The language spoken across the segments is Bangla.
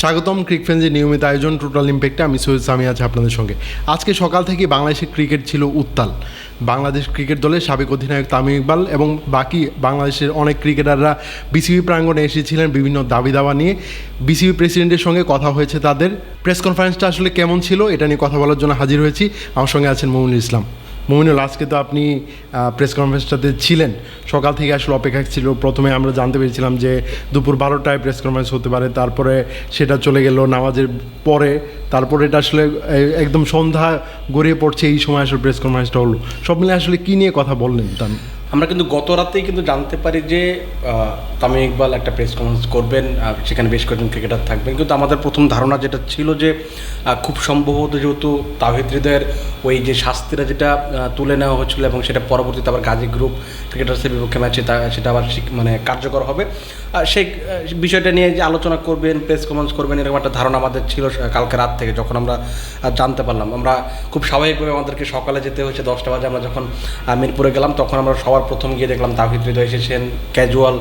স্বাগতম ক্রিক ফ্রেন্সের নিয়মিত আয়োজন টোটাল ইম্প্যাক্টে আমি সৈয়দ সামি আছি আপনাদের সঙ্গে। আজকে সকাল থেকে বাংলাদেশের ক্রিকেট ছিল উত্তাল। বাংলাদেশ ক্রিকেট দলের সাবেক অধিনায়ক তামিম ইকবাল এবং বাকি বাংলাদেশের অনেক ক্রিকেটাররা বিসিবি প্রাঙ্গণে এসেছিলেন বিভিন্ন দাবি দাওয়া নিয়ে। বিসিবি প্রেসিডেন্টের সঙ্গে কথা হয়েছে তাদের। প্রেস কনফারেন্সটা আসলে কেমন ছিল, এটা নিয়ে কথা বলার জন্য হাজির হয়েছি। আমার সঙ্গে আছেন মমিনুল ইসলাম। মমিনুল, আজকে তো আপনি প্রেস কনফারেন্সটাতে ছিলেন। সকাল থেকে আসলে অপেক্ষা ছিল। প্রথমে আমরা জানতে পেরেছিলাম যে দুপুর বারোটায় প্রেস কনফারেন্স হতে পারে, তারপরে সেটা চলে গেল নামাজের পরে, তারপরে এটা আসলে একদম সন্ধ্যা গড়িয়ে পড়ছে, এই সময় আসলে প্রেস কনফারেন্সটা হলো। সব মিলে আসলে কী নিয়ে কথা বললেন তান? আমরা কিন্তু গত রাতেই কিন্তু জানতে পারি যে তামিম ইকবাল একটা প্রেস কনফারেন্স করবেন সেখানে বেশ কয়েকজন ক্রিকেটার থাকবেন। কিন্তু আমাদের প্রথম ধারণা যেটা ছিল যে খুব সম্ভবত যেহেতু তাহিদ হৃদয়ের ওই যে শাস্তিটা যেটা তুলে নেওয়া হচ্ছিল এবং সেটা পরবর্তীতে আবার গাজী গ্রুপ ক্রিকেটার্সের বিপক্ষে ম্যাচে তা, সেটা আবার মানে কার্যকর হবে। সেই বিষয়টা নিয়ে যে আলোচনা করবেন প্রেস কনফারেন্স করবেন, এরকম একটা ধারণা আমাদের ছিল কালকে রাত থেকে, যখন আমরা জানতে পারলাম। আমরা খুব স্বাভাবিকভাবে আমাদেরকে সকালে যেতে হয়েছে দশটা বাজে। আমরা যখন মিরপুরে গেলাম, তখন আমরা সবার প্রথম গিয়ে দেখলাম তাহিদ হৃদয় এসেছেন ক্যাজুয়াল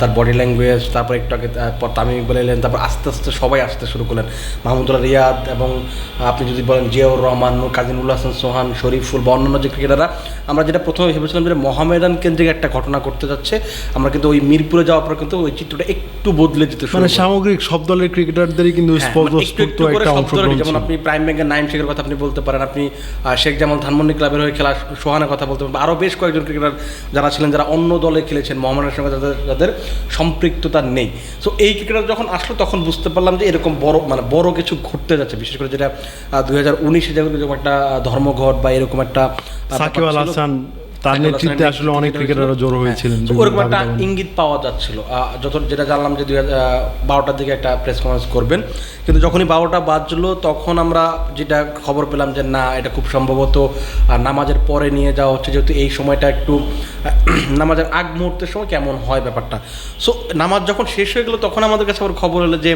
তার বডি ল্যাঙ্গুয়েজ তারপর একটু আগে আহ, পর তামিম ইকবাল এলেন তারপর আস্তে আস্তে সবাই আসতে শুরু করলেন। মাহমুদুল্লাহ রিয়াদ এবং আপনি যদি বলেন জিয়াউর রহমান কাজিমুল হাসান সোহান শরীফুল বা অন্যান্য যে ক্রিকেটাররা আমরা যেটা প্রথমে ভেবেছিলাম যে মোহামেডান কেন্দ্রিক একটা ঘটনা ঘটতে যাচ্ছে আমরা কিন্তু ওই মিরপুরে যাওয়ার পর কিন্তু ওই চিত্রটা একটু বদলে যেতে মানে সামগ্রিক সব দলের ক্রিকেটারদেরই কিন্তু হ্যাঁ, মানে যেমন। আপনি প্রাইম ব্যাংকের নাইম শেখের কথা আপনি বলতে পারেন আপনি শেখ জামাল ধানমন্ডি ক্লাবের হয়ে খেলা সোহানের কথা বলতে পারেন আরও বেশ কয়েকজন ক্রিকেটার যারা ছিলেন যারা অন্য দলে খেলেছেন মোহামেডানের সঙ্গে যাদের যাদের সম্পৃক্ততা নেই। সো এই ক্রিকেটার যখন আসলো তখন বুঝতে পারলাম যে এরকম বড় মানে বড় কিছু ঘটতে যাচ্ছে। বিশেষ করে যেটা দুই হাজার উনিশে যেরকম একটা ধর্মঘট বা এরকম একটা সাকিব আল হাসান তার নেতৃত্বে আসলে অনেক ক্রিকেটাররা হয়েছিল। জড়ো হয়েছিলেন হ্যাঁ, ওরকম একটা। ইঙ্গিত পাওয়া যাচ্ছিল। যত যেটা জানলাম যে দুই বারোটার দিকে একটা প্রেস কনফারেন্স করবেন। কিন্তু যখনই বারোটা বাজলো তখন আমরা যেটা খবর পেলাম যে না এটা খুব সম্ভবত নামাজের পরে নিয়ে যাওয়া হচ্ছে। যেহেতু এই সময়টা একটু নামাজের আগ মুহূর্তের সময় কেমন হয় ব্যাপারটা। সো নামাজ যখন শেষ হয়ে গেলো তখন আমাদের কাছে আবার খবর হলো যে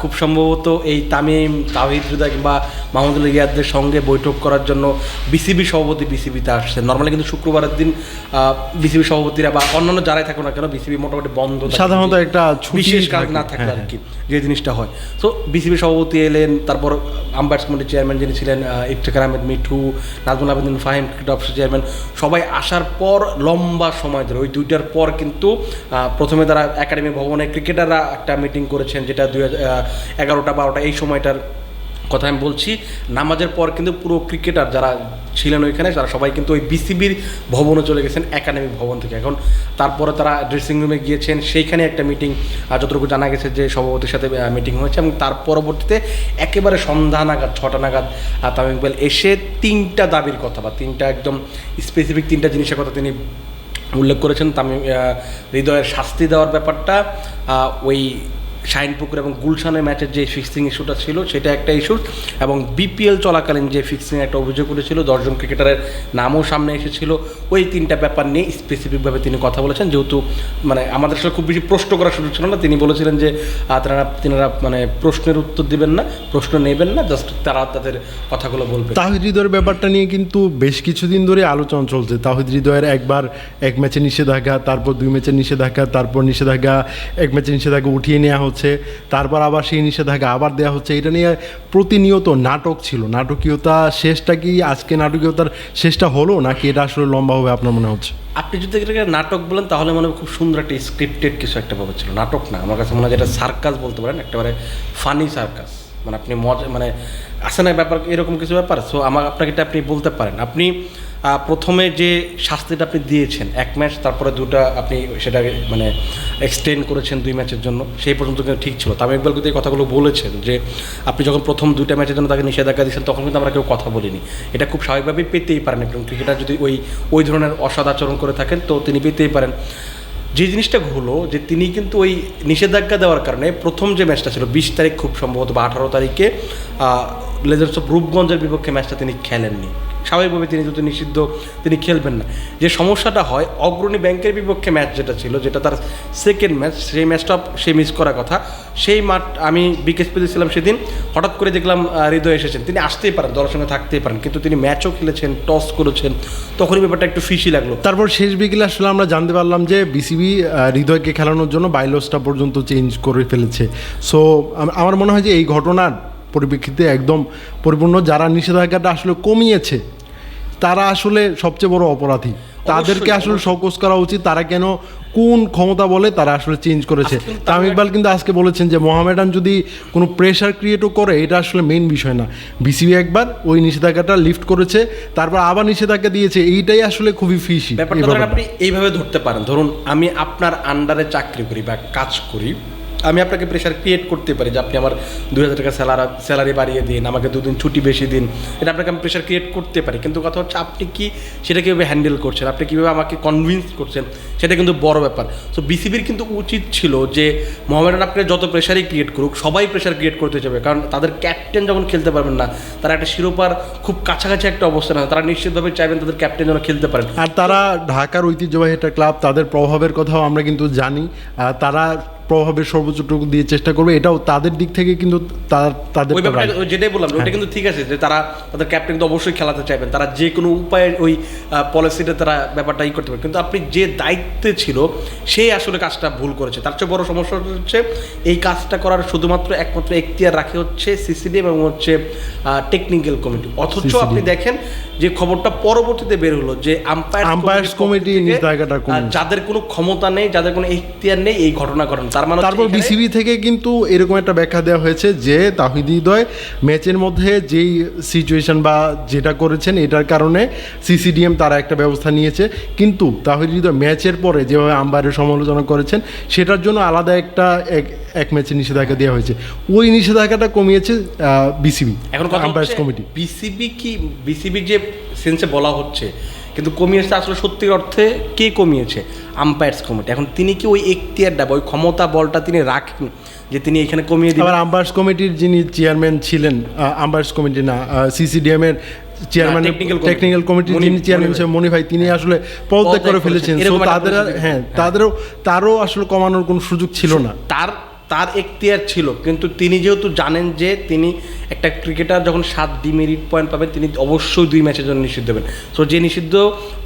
খুব সম্ভবত এই তামিম তাহিদ হৃদয় কিংবা মাহমুদুল রিয়াদদের সঙ্গে বৈঠক করার জন্য বিসিবি সভাপতি বিসিবিতে আসছে নর্মালি কিন্তু শুক্রবারের দিন বিসিবি সভাপতিরা বা অন্যান্য যারাই থাকুক না কেন বিসিবি মোটামুটি বন্ধ সাধারণত একটা বিশেষ কাজ না থাকলে হ্যাঁ, আর কি যে জিনিসটা হয়। সো বিসিবি সভাপতি এলেন তারপর আম্বায়ার্স কমিটির চেয়ারম্যান যিনি ছিলেন ইফতেখার আহমেদ মিঠু নাজমুল আবেদিন ফাহিম ক্রিকেট অফিসের চেয়ারম্যান সবাই আসার পর লম্বা সময় ধরে ওই দুইটার পর কিন্তু প্রথমে তারা একাডেমি ভবনে ক্রিকেটাররা একটা মিটিং করেছেন যেটা দুই হাজার এগারোটা বারোটা এই সময়টার কথা আমি বলছি, নামাজের পর কিন্তু পুরো ক্রিকেটার যারা ছিলেন ওইখানে, তারা সবাই কিন্তু ওই বিসিবির ভবনে চলে গেছেন একাডেমি ভবন থেকে। এখন তারপরে তারা ড্রেসিং রুমে গিয়েছেন, সেইখানে একটা মিটিং যতটুকু জানা গেছে যে সভাপতির সাথে মিটিং হয়েছে, এবং তার পরবর্তীতে একেবারে সন্ধ্যা নাগাদ, ছটা নাগাদ তামিম ইকবাল এসে তিনটা দাবির কথা, বা তিনটা একদম স্পেসিফিক তিনটা জিনিসের কথা তিনি উল্লেখ করেছেন। তামিম হৃদয়ের শাস্তি দেওয়ার ব্যাপারটা ওই শাইনপুকুর এবং গুলশানের ম্যাচের যে ফিক্সিং ইস্যুটা ছিল, সেটা একটা ইস্যু এবং বিপিএল চলাকালীন যে ফিক্সিং একটা অভিযোগ উঠেছিল, দশজন ক্রিকেটারের নামও সামনে এসেছিল। ওই তিনটা ব্যাপার নিয়ে স্পেসিফিকভাবে তিনি কথা বলেছেন। যেহেতু মানে আমাদের সাথে খুব বেশি প্রশ্ন করার সুযোগ ছিল না, তিনি বলেছিলেন যে তারা, তিনারা মানে প্রশ্নের উত্তর দিবেন না, প্রশ্ন নেবেন না জাস্ট তারা তাদের কথাগুলো বলবে। তাহিদ হৃদয়ের ব্যাপারটা নিয়ে কিন্তু বেশ কিছুদিন ধরে আলোচনা চলছে। তাহিদ হৃদয়ের একবার এক ম্যাচে নিষেধাজ্ঞা, তারপর দুই ম্যাচের নিষেধাজ্ঞা, তারপর নিষেধাজ্ঞা, এক ম্যাচের নিষেধাজ্ঞা উঠিয়ে নেওয়া হচ্ছে। তারপর আবার সেই নিষেধাজ্ঞা আবার দেওয়া হচ্ছে। এটা নিয়ে প্রতিনিয়ত নাটক ছিল। নাটকীয়তা শেষটা কি আজকে নাটকীয়তার শেষটা হলো নাকি এটা আসলে লম্বা হবে আপনার মনে হচ্ছে? আপনি যদি এটাকে নাটক বলেন, তাহলে মনে হয় খুব সুন্দর একটা স্ক্রিপ্টেড কিছু একটা ব্যাপার ছিল। নাটক না। আমার কাছে মনে হয় যেটা সার্কাস বলতে পারেন, একেবারে ফানি সার্কাস। মানে আপনি মজা মানে আসে না ব্যাপার, এরকম কিছু ব্যাপার। সো আমার, আপনাকে এটা আপনি বলতে পারেন। আপনি প্রথমে যে শাস্তিটা আপনি দিয়েছেন, এক ম্যাচ তারপরে দুটা আপনি সেটাকে মানে এক্সটেন্ড করেছেন দুই ম্যাচের জন্য, সেই পর্যন্ত কিন্তু ঠিক ছিল। তামিম ইকবাল কিন্তু এই কথাগুলো বলেছেন যে, আপনি যখন প্রথম দুইটা ম্যাচের জন্য তাকে নিষেধাজ্ঞা দিয়েছেন, তখন কিন্তু আমরা কেউ কথা বলিনি। এটা খুব স্বাভাবিকভাবেই পেতেই পারেন এবং ক্রিকেটার যদি ওই ওই ধরনের অসদাচরণ করে থাকেন, তো তিনি পেতেই পারেন। যে জিনিসটা হলো যে, তিনি কিন্তু ওই নিষেধাজ্ঞা দেওয়ার কারণে প্রথম যে ম্যাচটা ছিল, বিশ তারিখ খুব সম্ভবত বা আঠারো তারিখে লেজার্স অফ রূপগঞ্জের বিপক্ষে ম্যাচটা তিনি খেলেননি। স্বাভাবিকভাবে তিনি যেহেতু নিষিদ্ধ, তিনি খেলবেন না। যে সমস্যাটা হয়, অগ্রণী ব্যাংকের বিপক্ষে ম্যাচ যেটা ছিল, যেটা তার সেকেন্ড ম্যাচ সেই ম্যাচটা সে মিস করার কথা। সেই মাঠ আমি বিকেএসপিতে ছিলাম সেদিন, হঠাৎ করে দেখলাম হৃদয় এসেছেন। তিনি আসতেই পারেন, দলের সঙ্গে থাকতেই পারেন, কিন্তু তিনি ম্যাচও খেলেছেন টস করেছেন, তখনই ব্যাপারটা একটু ফিসি লাগল। তারপর শেষ বিকেলে আসলে আমরা জানতে পারলাম যে বিসিবি হৃদয়কে খেলানোর জন্য বাইলসটা পর্যন্ত চেঞ্জ করে ফেলেছে। সো আমার মনে হয় যে এই ঘটনার পরিপ্রেক্ষিতে একদম পরিপূর্ণ যারা নিষেধাজ্ঞাটা আসলে কমিয়েছে তারা আসলে সবচেয়ে বড় অপরাধী। তাদেরকে আসলে শোকস করা উচিত তারা কেন কোন ক্ষমতা বলে তারা আসলে চেঞ্জ করেছে। তামিম ইকবাল কিন্তু আজকে বলেছেন যে মোহামেডান যদি কোনো প্রেশার ক্রিয়েটও করে এটা আসলে মেইন বিষয় না। বিসিবি একবার ওই নিষেধাজ্ঞাটা লিফট করেছে তারপর আবার নিষেধাজ্ঞা দিয়েছে এইটাই আসলে খুবই ফিসি ব্যাপারটা আপনি এইভাবে ধরতে পারেন। ধরুন আমি আপনার আন্ডারে চাকরি করি বা কাজ করি আমি আপনাকে প্রেশার ক্রিয়েট করতে পারি যে আপনি আমার দুই হাজার টাকা স্যালারি স্যালারি বাড়িয়ে দিন, আমাকে দুদিন ছুটি বেশি দিন। এটা আপনাকে আমি প্রেশার ক্রিয়েট করতে পারি। কিন্তু কথা হচ্ছে আপনি কি সেটা কীভাবে হ্যান্ডেল করছেন? আপনি কীভাবে আমাকে কনভিন্স করছেন? সেটা কিন্তু বড় ব্যাপার। সো বিসিবির কিন্তু উচিত ছিল যে মোহামেডান আপনাকে যত প্রেশারই ক্রিয়েট করুক, সবাই প্রেশার ক্রিয়েট করতে যাবে। কারণ তাদের ক্যাপ্টেন যখন খেলতে পারবেন না, তারা একটা শিরোপার খুব কাছাকাছি একটা অবস্থান তারা নিশ্চিতভাবে চাইবেন তাদের ক্যাপ্টেন যেন খেলতে পারেন। আর তারা ঢাকার ঐতিহ্যবাহী একটা ক্লাব তাদের প্রভাবের কথাও আমরা কিন্তু জানি। তারা প্রভাবের সর্বোচ্চটুকু দিয়ে চেষ্টা করবে এটাও তাদের দিক থেকে কিন্তু তাদের যেটাই বললাম ওটা কিন্তু ঠিক আছে যে তারা তাদের ক্যাপ্টেন তো অবশ্যই খেলাতে চাইবেন তারা যে কোনো উপায়ে ওই পলিসিটা তারা ব্যাপারটা ই করতে পারে কিন্তু আপনি যে দায়িত্বে ছিল সেই আসলে কাজটা ভুল করেছে। তার চেয়ে বড় সমস্যা হচ্ছে এই কাজটা করার শুধুমাত্র একমাত্র এখতিয়ার রাখে হচ্ছে সিসিডি এবং হচ্ছে টেকনিক্যাল কমিটি অথচ আপনি দেখেন যে খবরটা পরবর্তীতে বের হলো যে আম্পায়ার নিষেধাজ্ঞাটা যাদের কোনো ক্ষমতা নেই যাদের কোনো এখতিয়ার নেই এই ঘটনা ঘটনা। তার মানে তারপর বিসিবি থেকে কিন্তু এরকম একটা ব্যাখ্যা দেওয়া হয়েছে যে তাহিদ হৃদয় ম্যাচের মধ্যে যেই সিচুয়েশন বা যেটা করেছেন এটার কারণে সিসিডিএম তারা একটা ব্যবস্থা নিয়েছে। কিন্তু তাহিদ হৃদয় ম্যাচের পরে যেভাবে আম্পায়ারের সমালোচনা করেছেন সেটার জন্য আলাদা একটা এক এক ম্যাচে নিষেধাজ্ঞা দেওয়া হয়েছে। ওই নিষেধাজ্ঞাটা কমিয়েছে বিসিবি এখন কমিটি বিসিবি কি বিসিবির যে সেন্সে বলা হচ্ছে কিন্তু কমিয়েছে আসলে সত্যির অর্থে কে কমিয়েছে? আম্পায়ার্স কমিটি এখন তিনি কি ওই এখতিয়ারটা বা ওই ক্ষমতা বলটা তিনি রাখেন যে তিনি এখানে কমিয়ে আবার আম্পায়ার্স কমিটির যিনি চেয়ারম্যান ছিলেন আম্পায়ার্স কমিটি না সিসিডিএম এর চেয়ারম্যান টেকনিক্যাল কমিটির যিনি চেয়ারম্যান ছিলেন মনি ভাই তিনি আসলে পদত্যাগ করে ফেলেছেন। তাদের আর- হ্যাঁ। তাদেরও তারও আসলে কমানোর কোনো সুযোগ ছিল না। তার তার এখতিয়ার ছিল। কিন্তু তিনি যেহেতু জানেন যে তিনি একটা ক্রিকেটার যখন সাত ডিমেরিট পয়েন্ট পাবেন তিনি অবশ্যই দুই ম্যাচের জন্য নিষিদ্ধ হবেন। সো যে নিষিদ্ধ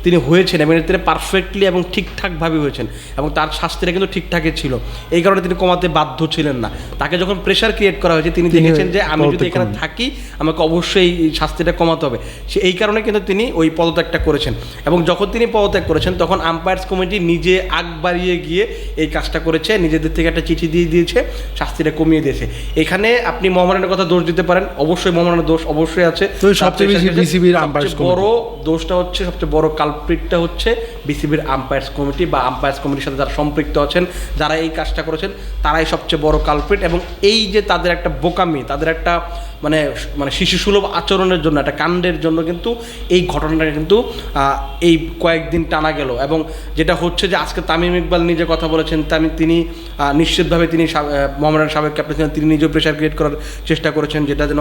তিনি হয়েছেন এবং তিনি পারফেক্টলি এবং ঠিকঠাকভাবে হয়েছেন এবং তার শাস্তিটা কিন্তু ঠিকঠাকই ছিল। এই কারণে তিনি কমাতে বাধ্য ছিলেন না। তাকে যখন প্রেশার ক্রিয়েট করা হয়েছে তিনি তিনি দেখেছেন যে আমি যদি এখানে থাকি আমাকে অবশ্যই এই শাস্তিটা কমাতে হবে। সে এই কারণে কিন্তু তিনি ওই পদত্যাগটা করেছেন। এবং যখন তিনি পদত্যাগ করেছেন তখন আম্পায়ার্স কমিটি নিজে আগ বাড়িয়ে গিয়ে এই কাজটা করেছে। নিজেদের থেকে একটা চিঠি দিয়ে দিয়েছে। শাস্তিটা কমিয়ে দিয়েছে। এখানে আপনি মহামারানের কথা দোষ দিতে পারেন অবশ্যই মহামারানের দোষ অবশ্যই আছে। সবচেয়ে বেশি বড় দোষটা হচ্ছে সবচেয়ে বড় কালপ্রিটটা হচ্ছে বিসিবির আম্পায়ার্স কমিটি বা আম্পায়ার্স কমিটির সাথে যারা সম্পৃক্ত আছেন, যারা এই কাজটা করেছেন, তারাই সবচেয়ে বড় কালপ্রিট এবং এই যে তাদের একটা বোকামি, তাদের একটা মানে মানে শিশুসুলভ আচরণের জন্য, একটা কাণ্ডের জন্য কিন্তু এই ঘটনাটা কিন্তু এই কয়েকদিন টানা গেল এবং যেটা হচ্ছে যে আজকে তামিম ইকবাল নিজে কথা বলেছেন, তামিম তিনি নিশ্চিতভাবে তিনি মোহামেডান সাবেক ক্যাপ্টেন তিনি নিজেও প্রেশার ক্রিয়েট করার চেষ্টা করেছেন, যেটা যেন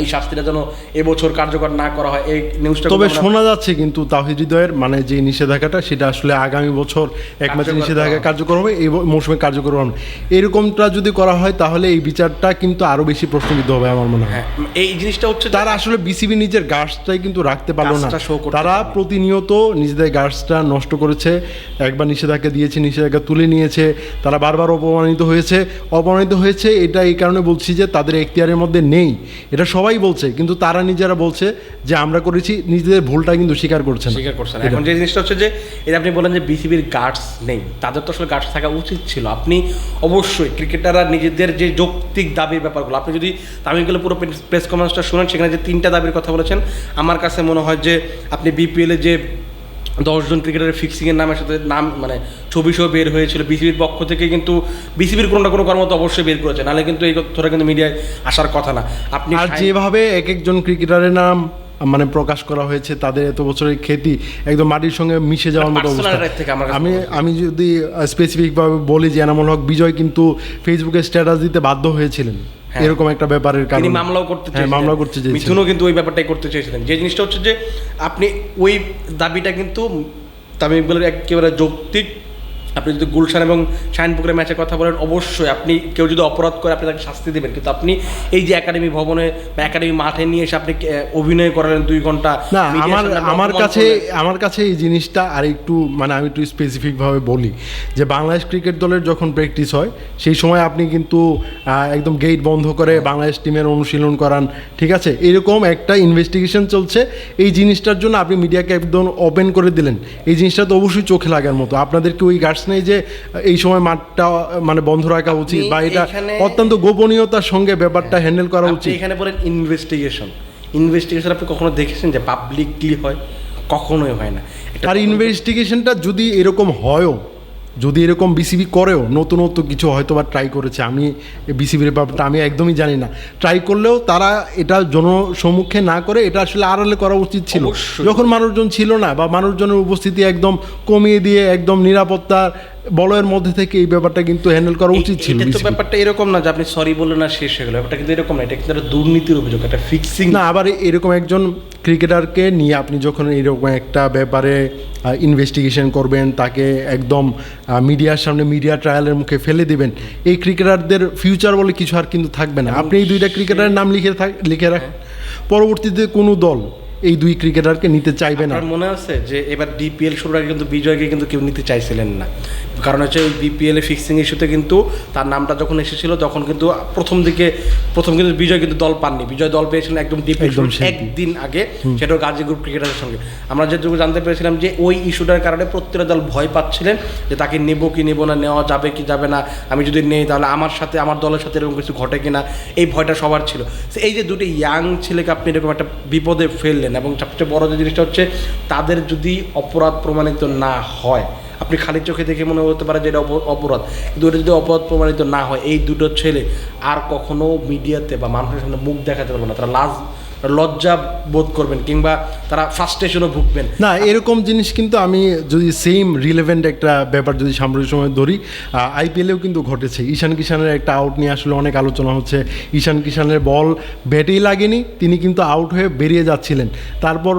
এই শাস্তিটা যেন এবছর কার্যকর না করা হয় এই নিউজটা তবে শোনা যাচ্ছে কিন্তু তাহিদ হৃদয়ের মানে যে নিষেধাজ্ঞাটা সেটা আসলে আগামী বছর এক কার্যকর নিষেধাজ্ঞা কার্যকর হবে এই মৌসুমে কার্যকর হবে। এরকমটা যদি করা হয় তাহলে এই বিচারটা কিন্তু আরও বেশি প্রশ্নবিদ্ধ হবে আমার মনে হয়। হ্যাঁ এই জিনিসটা হচ্ছে তারা আসলে বিসিবি নিজের গাছটাই কিন্তু রাখতে পারল না। তারা প্রতিনিয়ত নিজেদের গাছটা নষ্ট করেছে একবার নিষেধাজ্ঞা দিয়েছে নিষেধাজ্ঞা তুলে নিয়েছে তারা বারবার অপমানিত হয়েছে। অপমানিত হয়েছে এটা এই কারণে বলছি যে তাদের এখতিয়ারের মধ্যে নেই। এটা সবাই বলছে কিন্তু তারা নিজেরা বলছে যে আমরা করেছি নিজেদের ভুলটা কিন্তু স্বীকার করছে স্বীকার করছেন এখন যে জিনিসটা হচ্ছে যে এটা আপনি বলেন যে বিসিবির গার্ডস নেই তাদের তো আসলে গার্ডস থাকা উচিত ছিল। আপনি অবশ্যই ক্রিকেটাররা নিজেদের যে যৌক্তিক দাবির ব্যাপারগুলো আপনি যদি তামিম গেলে পুরো প্রেস কনফারেন্সটা শুনেন সেখানে যে তিনটা দাবির কথা বলেছেন আমার কাছে মনে হয় যে আপনি বিপিএলে যে দশজন ক্রিকেটারের ফিক্সিংয়ের নামের সাথে নাম মানে ছবি সহ বের হয়েছিল। বিসিবির পক্ষ থেকে কিন্তু বিসিবির কোনো না কোনো কর্মত অবশ্যই বের করেছে। নাহলে কিন্তু এই কথাটা কিন্তু মিডিয়ায় আসার কথা না। আপনি আর যেভাবে এক একজন ক্রিকেটারের নাম মানে প্রকাশ করা হয়েছে তাদের এত বছরের খ্যাতি একদম মাটির সঙ্গে মিশে যাওয়ার মতো অবস্থা। আমি আমি যদি স্পেসিফিকভাবে বলি যে এনামুল হক বিজয় কিন্তু ফেসবুকে স্ট্যাটাস দিতে বাধ্য হয়েছিলেন। এরকম একটা ব্যাপারের কারণে। মামলাও করতে হ্যাঁ চেয়েছিলেন। মামলাও করতে চেয়েছিলেন। মিথুনও কিন্তু ওই ব্যাপারটাই করতে চেয়েছিলেন। যে জিনিসটা হচ্ছে যে আপনি ওই দাবিটা কিন্তু তামিম ইকবালের একেবারে যৌক্তিক আপনি যদি গুলশান এবং শাহিনপুকুরের ম্যাচের কথা বলেন অবশ্যই আপনি কেউ যদি অপরাধ করে আপনি তাকে শাস্তি দেবেন। কিন্তু আপনি এই যে একাডেমি ভবনে বা একাডেমি মাঠে নিয়ে এসে আপনি অভিনয় করালেন দুই ঘণ্টা না আমার আমার কাছে আমার কাছে এই জিনিসটা আর একটু মানে আমি একটু স্পেসিফিকভাবে বলি। যে বাংলাদেশ ক্রিকেট দলের যখন প্র্যাকটিস হয় সেই সময় আপনি কিন্তু একদম গেট বন্ধ করে বাংলাদেশ টিমের অনুশীলন করান ঠিক আছে? এরকম একটা ইনভেস্টিগেশন চলছে। এই জিনিসটার জন্য আপনি মিডিয়াকে একদম ওপেন করে দিলেন। এই জিনিসটা তো অবশ্যই চোখে লাগার মতো। আপনাদেরকে ওই গার্ডস নেই যে এই সময় মাঠটা মানে বন্ধ রাখা উচিত বা এটা অত্যন্ত গোপনীয়তার সঙ্গে ব্যাপারটা হ্যান্ডেল করা উচিত। এখানে বলেন ইনভেস্টিগেশন ইনভেস্টিগেশন আপনি কখনো দেখেছেন যে পাবলিকলি হয়? কখনোই হয় না। আর ইনভেস্টিগেশনটা যদি এরকম হয়ও যদি এরকম বিসিবি করেও নতুনত্ব কিছু হয়তো বা ট্রাই করেছে আমি বিসিবির ব্যাপারটা আমি একদমই জানি না। ট্রাই করলেও তারা এটা জনসম্মুখে না করে এটা আসলে আড়ালে করা উচিত ছিল। যখন মানুষজন ছিল না বা মানুষজনের উপস্থিতি একদম কমিয়ে দিয়ে একদম নিরাপত্তার বলয়ের মধ্যে থেকে এই ব্যাপারটা কিন্তু হ্যান্ডেল করা উচিত ছিল এটা তো ব্যাপারটা এরকম না যে আপনি সরি বললেন না শেষ হয়ে গেল। ব্যাপারটা কিন্তু এরকম না এটা কিন্তু একটা দুর্নীতির অভিযোগ একটা ফিক্সিং না আবার এরকম একজন ক্রিকেটারকে নিয়ে আপনি যখন এরকম একটা ব্যাপারে ইনভেস্টিগেশন করবেন তাকে একদম মিডিয়ার সামনে মিডিয়া ট্রায়ালের মুখে ফেলে দিবেন এই ক্রিকেটারদের ফিউচার বলে কিছু আর কিন্তু থাকবে না। আপনি এই দুইটা ক্রিকেটারের নাম লিখে থাক লিখে রাখেন পরবর্তীতে কোনো দল এই দুই ক্রিকেটারকে নিতে চাইবে না। মনে আছে যে এবার ডিপিএল শুরুর আগে কিন্তু বিজয়কে কিন্তু কেউ নিতে চাইছিলেন না? কারণ হচ্ছে ওই বিপিএল ফিক্সিং ইস্যুতে কিন্তু তার নামটা যখন এসেছিল তখন কিন্তু প্রথম দিকে প্রথম কিন্তু বিজয় কিন্তু দল পাননি। বিজয় দল পেয়েছিলেন একদম ডিপিএল। একদিন আগে সেটাও গাজী গ্রুপ ক্রিকেটারের সঙ্গে। আমরা যেটুকু জানতে পেরেছিলাম যে ওই ইস্যুটার কারণে প্রত্যেকটা দল ভয় পাচ্ছিলেন যে তাকে নেব কি নেব না নেওয়া যাবে কি যাবে না আমি যদি নেই তাহলে আমার সাথে আমার দলের সাথে এরকম কিছু ঘটে কিনা এই ভয়টা সবার ছিল। এই যে দুটি ইয়াং ছেলেকে আপনি এরকম একটা বিপদে ফেললেন এবং সবচেয়ে বড় যে জিনিসটা হচ্ছে, তাদের যদি অপরাধ প্রমাণিত না হয়, আপনি খালি চোখে দেখে মনে হতে পারে যে এটা অপরাধ। কিন্তু যদি অপরাধ প্রমাণিত না হয়, এই দুটো ছেলে আর কখনো মিডিয়াতে বা মানুষের সামনে মুখ দেখাতে পারবে না। তারা লাজ লজ্জা বোধ করবেন কিংবা তারা ফ্রাস্ট্রেশনও ভুগবেন। না, এরকম জিনিস কিন্তু আমি যদি সেম রিলেভেন্ট একটা ব্যাপার যদি সাম্প্রতিক সময় ধরি আইপিএলেও কিন্তু ঘটেছে। ঈশান কিষানের একটা আউট নিয়ে আসলে অনেক আলোচনা হচ্ছে। ঈশান কিষানের বল ব্যাটেই লাগেনি, তিনি কিন্তু আউট হয়ে বেরিয়ে যাচ্ছিলেন। তারপর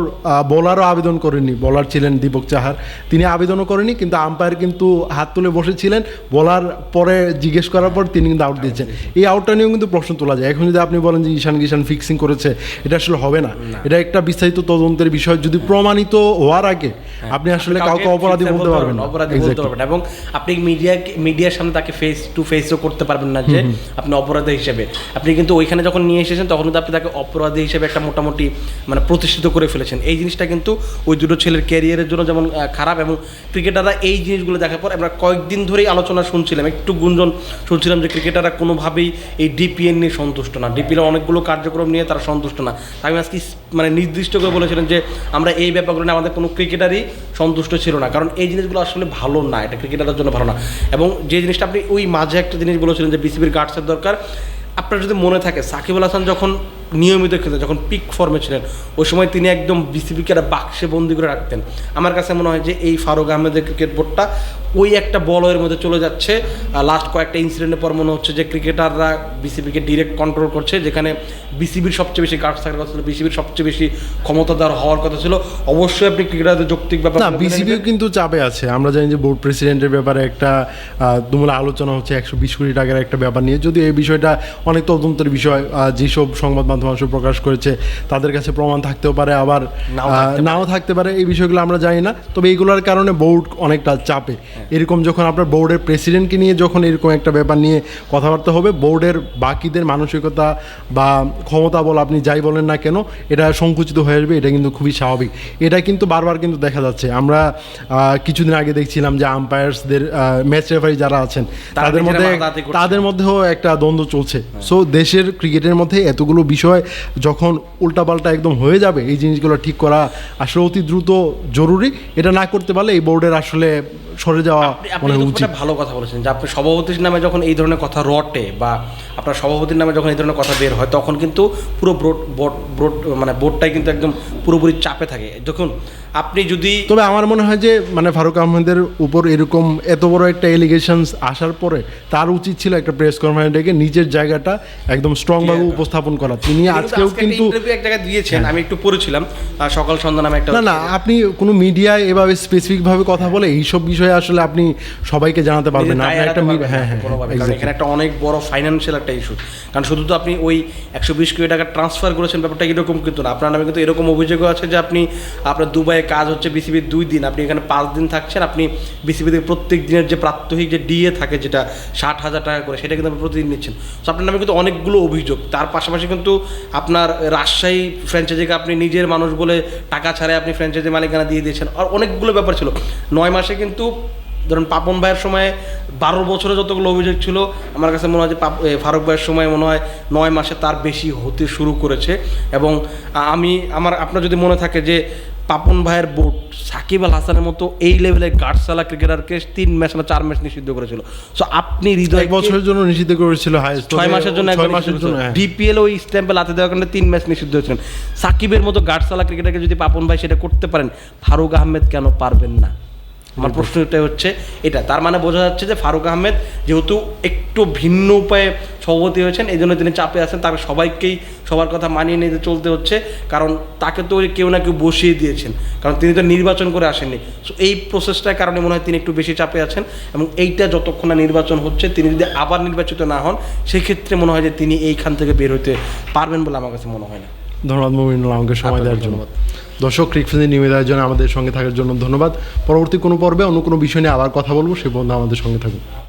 বোলারও আবেদন করেননি। বলার ছিলেন দীপক চাহার। তিনি আবেদনও করেনি কিন্তু আম্পায়ার কিন্তু হাত তুলে বসেছিলেন। বলার পরে জিজ্ঞেস করার পর তিনি কিন্তু আউট দিয়েছেন। এই আউটটা নিয়েও কিন্তু প্রশ্ন তোলা যায়। এখন যদি আপনি বলেন যে ঈশান কিষান ফিক্সিং করেছে এটা আসলে হবে না। এটা একটা বিস্তারিত তদন্তের বিষয়। যদি প্রমাণিত হওয়ার আগে আপনি আসলে কাউকে অপরাধী বলতে পারবেন না। অপরাধী বলতে. পারবেন। এবং আপনি মিডিয়া মিডিয়ার সামনে তাকে ফেস টু ফেসও করতে পারবেন না যে আপনি অপরাধী হিসেবে। আপনি কিন্তু ওইখানে যখন নিয়ে এসেছেন তখন কিন্তু আপনি তাকে অপরাধী হিসেবে একটা মোটামুটি মানে প্রতিষ্ঠিত করে ফেলেছেন। এই জিনিসটা কিন্তু ওই দুটো ছেলের ক্যারিয়ারের জন্য যেমন খারাপ এবং ক্রিকেটাররা এই জিনিসগুলো দেখার পর আমরা কয়েকদিন ধরেই আলোচনা শুনছিলাম একটু গুঞ্জন শুনছিলাম যে ক্রিকেটাররা কোনোভাবেই এই ডিপিএল নিয়ে সন্তুষ্ট না। ডিপিএল অনেকগুলো কার্যক্রম নিয়ে তারা সন্তুষ্ট না। আমি আজকে মানে নির্দিষ্ট করে বলেছিলেন যে আমরা এই ব্যাপারগুলো নিয়ে আমাদের কোনো ক্রিকেটারই সন্তুষ্ট ছিল না। কারণ এই জিনিসগুলো আসলে ভালো না, এটা ক্রিকেটারের জন্য ভালো না। এবং যে জিনিসটা আপনি ওই মাঝে একটা জিনিস বলেছিলেন যে বিসিবির গার্ডসের দরকার। আপনার যদি মনে থাকে, সাকিব আল হাসান যখন নিয়মিত খেলতেন, যখন পিক ফর্মে ছিলেন, ওই সময় তিনি একদম বিসিবিকে একটা বাক্সে বন্দি করে রাখতেন। আমার কাছে মনে হয় যে এই ফারুক আহমেদের ক্রিকেট বোর্ডটা ওই একটা বলয়ের মধ্যে চলে যাচ্ছে। লাস্ট কয়েকটা ইনসিডেন্টের পর মনে হচ্ছে যে ক্রিকেটাররা বিসিবিকে ডিরেক্ট কন্ট্রোল করছে যেখানে বিসিবির সবচেয়ে বেশি গার্ডস থাকার কথা ছিল বিসিবির সবচেয়ে বেশি ক্ষমতাদার হওয়ার কথা ছিল। অবশ্যই আপনি ক্রিকেটারদের যৌক্তিক ব্যাপার না বিসিবিও কিন্তু চাপে আছে। আমরা জানি যে বোর্ড প্রেসিডেন্টের ব্যাপারে একটা তুমুল আলোচনা হচ্ছে একশো বিশ কোটি টাকার একটা ব্যাপার নিয়ে। যদি এই বিষয়টা অনেক তদন্তের বিষয় যেসব সংবাদ মাধ্যম আসলে প্রকাশ করেছে তাদের কাছে প্রমাণ থাকতেও পারে আবার নাও থাকতে পারে। এই বিষয়গুলো আমরা জানি না। তবে এইগুলোর কারণে বোর্ড অনেকটা চাপে। এরকম যখন আপনার বোর্ডের প্রেসিডেন্টকে নিয়ে যখন এরকম একটা ব্যাপার নিয়ে কথাবার্তা হবে বোর্ডের বাকিদের মানসিকতা বা ক্ষমতা বল আপনি যাই বলেন না কেন এটা সংকুচিত হয়ে আসবে এটা কিন্তু খুবই স্বাভাবিক। এটা কিন্তু বারবার কিন্তু দেখা যাচ্ছে। আমরা কিছুদিন আগে দেখছিলাম যে আম্পায়ার্সদের ম্যাচ রেফারি যারা আছেন তাদের মধ্যে তাদের মধ্যেও একটা দ্বন্দ্ব চলছে। সো দেশের ক্রিকেটের মধ্যে এতগুলো বিষয় যখন উল্টাপাল্টা একদম হয়ে যাবে এই জিনিসগুলো ঠিক করা আসলে অতি দ্রুত জরুরি। এটা না করতে পারলে এই বোর্ডের আসলে সরে যাওয়া মনে উচিত। ভালো কথা বলেছেন যে আপনি সভাপতির নামে যখন এই ধরনের কথা রটে বা আপনার সভাপতির নামে যখন এই ধরনের কথা বের হয় তখন কিন্তু পুরো বোর্ড বোর্ড বোর্ড মানে বোর্ডটাই কিন্তু একদম পুরোপুরি চাপে থাকে। যখন আপনি যদি তবে আমার মনে হয় যে মানে ফারুক আহমেদের উপর এরকম এত বড় একটা এলিগেশনস আসার পরে তার উচিত ছিল একটা প্রেস কনফারেন্স ডেকে নিজের জায়গাটা একদম স্ট্রং ভাবে উপস্থাপন করা। তিনি আজকেও কিন্তু এক জায়গায় দিয়েছেন আমি একটু পড়েছিলাম সকাল সন্ধ্যা নামে একটা না না আপনি কোনো মিডিয়ায় এভাবে স্পেসিফিক ভাবে কথা বলে এইসব বিষয়ে আসলে আপনি সবাইকে জানাতে পারবেন না। দায় একটা হ্যাঁ হ্যাঁ কারণ এখানে একটা অনেক বড় ফাইন্যান্সিয়াল একটা ইস্যু কারণ শুধু তো আপনি ওই একশো বিশ কোটি টাকা ট্রান্সফার করেছেন ব্যাপারটা এরকম কিন্তু না। আপনার নামে কিন্তু এরকম অভিযোগও আছে যে আপনি আপনার দুবাইয়ে কাজ হচ্ছে বিসিবির দুই দিন। আপনি এখানে পাঁচ দিন থাকছেন, আপনি বিসিবি থেকে প্রত্যেক দিনের যে প্রাত্যহিক যে ডিএ থাকে যেটা ষাট হাজার টাকা করে, সেটা কিন্তু আপনি প্রতিদিন নিচ্ছেন। তো আপনার নামে কিন্তু অনেকগুলো অভিযোগ। তার পাশাপাশি কিন্তু আপনার রাজশাহী ফ্র্যাঞ্চাইজিকে আপনি নিজের মানুষ বলে টাকা ছাড়াই আপনি ফ্র্যাঞ্চাইজি মালিকানা দিয়ে দিয়েছেন। আর অনেকগুলো ব্যাপার ছিল। নয় মাসে কিন্তু ধরুন পাপন ভাইয়ের সময় বারো বছরে যতগুলো অভিযোগ ছিল, আমার কাছে মনে হয় যে ফারুক ভাইয়ের সময় মনে হয় নয় মাসে তার বেশি হতে শুরু করেছে। এবং আমি, আমার, আপনার যদি মনে থাকে যে পাপন ভাইয়ের বোর্ড সাকিব আল হাসানের মতো এই লেভেলের গার্ডসালা ক্রিকেটারকে তিন ম্যাচ না চার ম্যাচ নিষিদ্ধ করেছিল। সো আপনি হৃদয় এক বছরের জন্য নিষিদ্ধ করেছিল ছয় মাসের জন্য ছয় মাসের জন্য হ্যাঁ। ডিপিএল ওই স্ট্যাম্পে লাতে দেওয়ার কারণে তিন ম্যাচ নিষিদ্ধ হয়েছিলেন। সাকিবের মতো গার্ডসালা ক্রিকেটারকে যদি পাপন ভাই সেটা করতে পারেন ফারুক আহমেদ কেন পারবেন না? আমার প্রশ্নটা হচ্ছে এটা। তার মানে বোঝা যাচ্ছে যে ফারুক আহমেদ যেহেতু একটু ভিন্ন উপায়ে সভাপতি হয়েছেন এই জন্য তিনি চাপে আছেন তাকে সবাইকেই সবার কথা মানিয়ে নিতে চলতে হচ্ছে কারণ তাকে তো কেউ না কেউ বসিয়ে দিয়েছেন কারণ তিনি তো নির্বাচন করে আসেননি। সো এই প্রসেসটার কারণে মনে হয় তিনি একটু বেশি চাপে আছেন এবং এইটা যতক্ষণ না নির্বাচন হচ্ছে তিনি যদি আবার নির্বাচিত না হন সেক্ষেত্রে মনে হয় যে তিনি এইখান থেকে বের হতে পারবেন বলে আমার কাছে মনে হয় না। ধন্যবাদ মুমিনুল আমাকে সময় দেওয়ার জন্য। দর্শক ক্রিকফিনের নিয়মিত আয়োজনে আমাদের সঙ্গে থাকার জন্য ধন্যবাদ। পরবর্তী কোনো পর্বে অন্য কোনো বিষয় নিয়ে আবার কথা বলব, সে বন্ধু আমাদের সঙ্গে থাকুন।